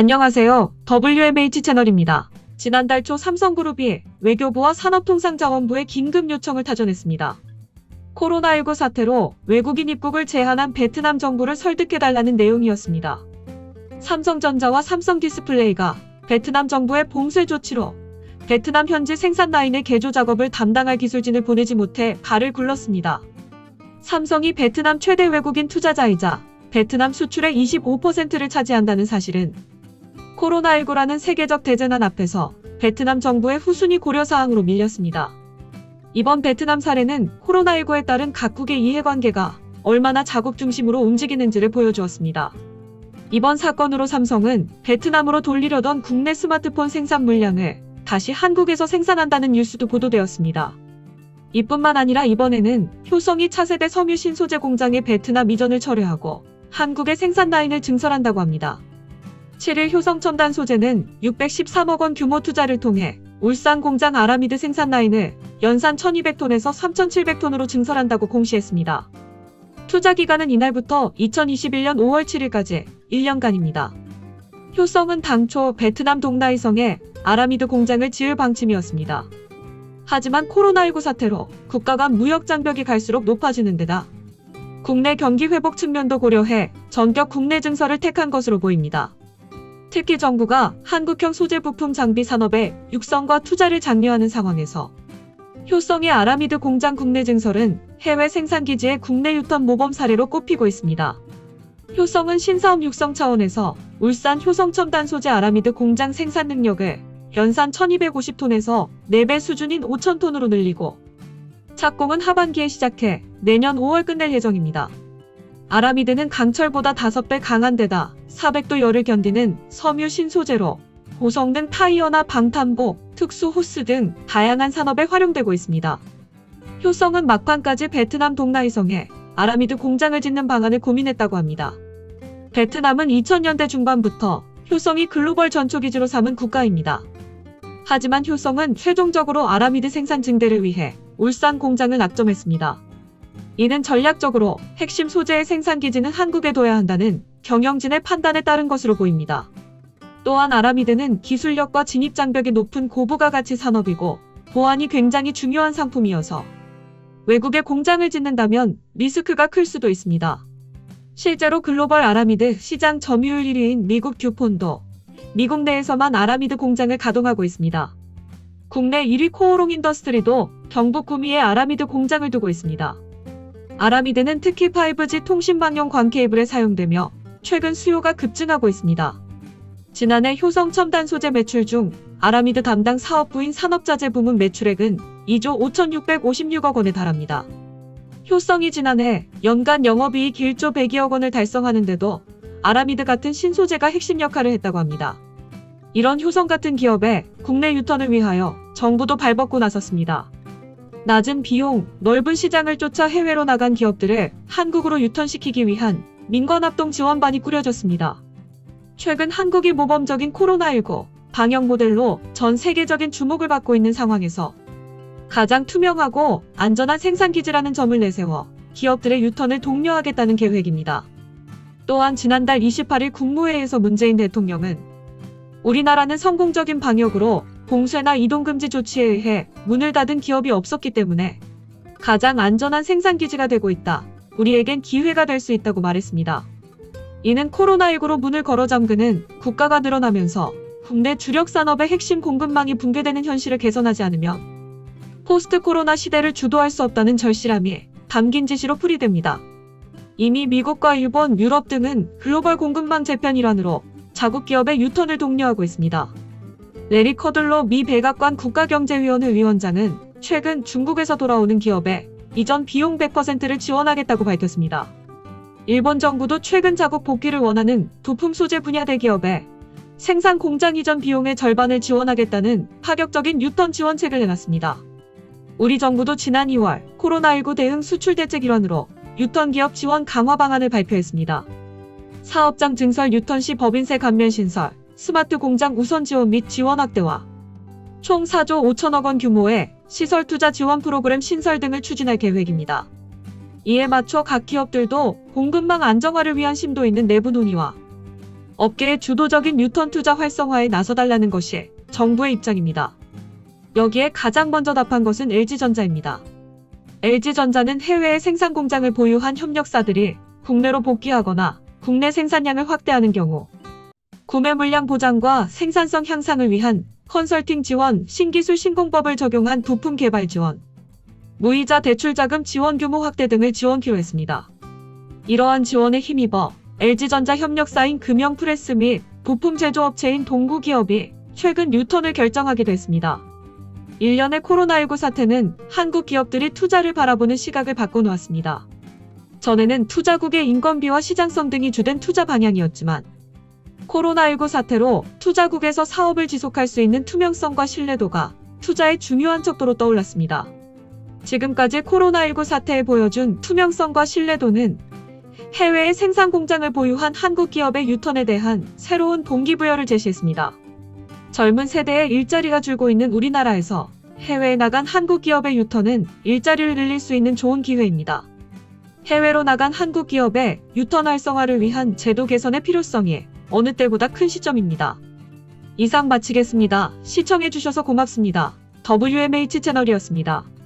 안녕하세요. WMH 채널입니다. 지난달 초 삼성그룹이 외교부와 산업통상자원부의 긴급 요청을 타전했습니다. 코로나19 사태로 외국인 입국을 제한한 베트남 정부를 설득해달라는 내용이었습니다. 삼성전자와 삼성디스플레이가 베트남 정부의 봉쇄 조치로 베트남 현지 생산 라인의 개조 작업을 담당할 기술진을 보내지 못해 발을 굴렀습니다. 삼성이 베트남 최대 외국인 투자자이자 베트남 수출의 25%를 차지한다는 사실은 코로나19라는 세계적 대재난 앞에서 베트남 정부의 후순위 고려사항으로 밀렸습니다. 이번 베트남 사례는 코로나19에 따른 각국의 이해관계가 얼마나 자국 중심으로 움직이는지를 보여주었습니다. 이번 사건으로 삼성은 베트남으로 돌리려던 국내 스마트폰 생산 물량을 다시 한국에서 생산한다는 뉴스도 보도되었습니다. 이뿐만 아니라 이번에는 효성이 차세대 섬유 신소재 공장의 베트남 이전을 철회하고 한국의 생산 라인을 증설한다고 합니다. 7일 효성 첨단 소재는 613억 원 규모 투자를 통해 울산 공장 아라미드 생산 라인을 연산 1200톤에서 3700톤으로 증설한다고 공시했습니다. 투자 기간은 이날부터 2021년 5월 7일까지 1년간입니다. 효성은 당초 베트남 동나이성에 아라미드 공장을 지을 방침이었습니다. 하지만 코로나19 사태로 국가 간 무역 장벽이 갈수록 높아지는 데다 국내 경기 회복 측면도 고려해 전격 국내 증설을 택한 것으로 보입니다. 특히 정부가 한국형 소재 부품 장비 산업의 육성과 투자를 장려하는 상황에서 효성의 아라미드 공장 국내 증설은 해외 생산 기지의 국내 유턴 모범 사례로 꼽히고 있습니다. 효성은 신사업 육성 차원에서 울산 효성 첨단 소재 아라미드 공장 생산 능력을 연산 1250톤에서 4배 수준인 5000톤으로 늘리고 착공은 하반기에 시작해 내년 5월 끝낼 예정입니다. 아라미드는 강철보다 5배 강한 데다 400도 열을 견디는 섬유 신소재로 고성능 타이어나 방탄복, 특수 호스 등 다양한 산업에 활용되고 있습니다. 효성은 막판까지 베트남 동나이성에 아라미드 공장을 짓는 방안을 고민했다고 합니다. 베트남은 2000년대 중반부터 효성이 글로벌 전초기지로 삼은 국가입니다. 하지만 효성은 최종적으로 아라미드 생산 증대를 위해 울산 공장을 낙점했습니다. 이는 전략적으로 핵심 소재의 생산 기지는 한국에 둬야 한다는 경영진의 판단에 따른 것으로 보입니다. 또한 아라미드는 기술력과 진입 장벽이 높은 고부가 가치 산업이고 보안이 굉장히 중요한 상품이어서 외국에 공장을 짓는다면 리스크가 클 수도 있습니다. 실제로 글로벌 아라미드 시장 점유율 1위인 미국 듀폰도 미국 내에서만 아라미드 공장을 가동하고 있습니다. 국내 1위 코오롱 인더스트리도 경북 구미에 아라미드 공장을 두고 있습니다. 아라미드는 특히 5G 통신 방용 광 케이블에 사용되며 최근 수요가 급증하고 있습니다. 지난해 효성 첨단 소재 매출 중 아라미드 담당 사업부인 산업자재 부문 매출액은 2조 5,656억 원에 달합니다. 효성이 지난해 연간 영업이익 1조 102억 원을 달성하는데도 아라미드 같은 신소재가 핵심 역할을 했다고 합니다. 이런 효성 같은 기업의 국내 유턴을 위하여 정부도 발벗고 나섰습니다. 낮은 비용, 넓은 시장을 쫓아 해외로 나간 기업들을 한국으로 유턴시키기 위한 민관합동 지원반이 꾸려졌습니다. 최근 한국이 모범적인 코로나19 방역 모델로 전 세계적인 주목을 받고 있는 상황에서 가장 투명하고 안전한 생산기지라는 점을 내세워 기업들의 유턴을 독려하겠다는 계획입니다. 또한 지난달 28일 국무회의에서 문재인 대통령은 우리나라는 성공적인 방역으로 봉쇄나 이동금지 조치에 의해 문을 닫은 기업이 없었기 때문에 가장 안전한 생산기지가 되고 있다. 우리에겐 기회가 될 수 있다고 말했습니다. 이는 코로나19로 문을 걸어 잠그는 국가가 늘어나면서 국내 주력 산업의 핵심 공급망이 붕괴되는 현실을 개선하지 않으면 포스트 코로나 시대를 주도할 수 없다는 절실함이 담긴 지시로 풀이됩니다. 이미 미국과 일본, 유럽 등은 글로벌 공급망 재편 일환으로 자국 기업의 유턴을 독려하고 있습니다. 레리 커들로 미 백악관 국가경제위원회 위원장은 최근 중국에서 돌아오는 기업에 이전 비용 100%를 지원하겠다고 밝혔습니다. 일본 정부도 최근 자국 복귀를 원하는 부품 소재 분야 대기업에 생산 공장 이전 비용의 절반을 지원하겠다는 파격적인 유턴 지원책을 내놨습니다. 우리 정부도 지난 2월 코로나19 대응 수출 대책 일환으로 유턴 기업 지원 강화 방안을 발표했습니다. 사업장 증설 유턴 시 법인세 감면 신설, 스마트 공장 우선 지원 및 지원 확대와 총 4조 5천억 원 규모의 시설 투자 지원 프로그램 신설 등을 추진할 계획입니다. 이에 맞춰 각 기업들도 공급망 안정화를 위한 심도 있는 내부 논의와 업계의 주도적인 뉴턴 투자 활성화에 나서달라는 것이 정부의 입장입니다. 여기에 가장 먼저 답한 것은 LG전자입니다. LG전자는 해외에 생산 공장을 보유한 협력사들이 국내로 복귀하거나 국내 생산량을 확대하는 경우 구매 물량 보장과 생산성 향상을 위한 컨설팅 지원, 신기술 신공법을 적용한 부품 개발 지원, 무이자 대출 자금 지원 규모 확대 등을 지원키로 했습니다. 이러한 지원에 힘입어 LG전자 협력사인 금영프레스 및 부품 제조업체인 동구기업이 최근 뉴턴을 결정하기도 했습니다. 1년의 코로나19 사태는 한국 기업들이 투자를 바라보는 시각을 바꿔놓았습니다. 전에는 투자국의 인건비와 시장성 등이 주된 투자 방향이었지만 코로나19 사태로 투자국에서 사업을 지속할 수 있는 투명성과 신뢰도가 투자의 중요한 척도로 떠올랐습니다. 지금까지 코로나19 사태에 보여준 투명성과 신뢰도는 해외에 생산 공장을 보유한 한국 기업의 유턴에 대한 새로운 동기부여를 제시했습니다. 젊은 세대의 일자리가 줄고 있는 우리나라에서 해외에 나간 한국 기업의 유턴은 일자리를 늘릴 수 있는 좋은 기회입니다. 해외로 나간 한국 기업의 유턴 활성화를 위한 제도 개선의 필요성이 어느 때보다 큰 시점입니다. 이상 마치겠습니다. 시청해주셔서 고맙습니다. WMH 채널이었습니다.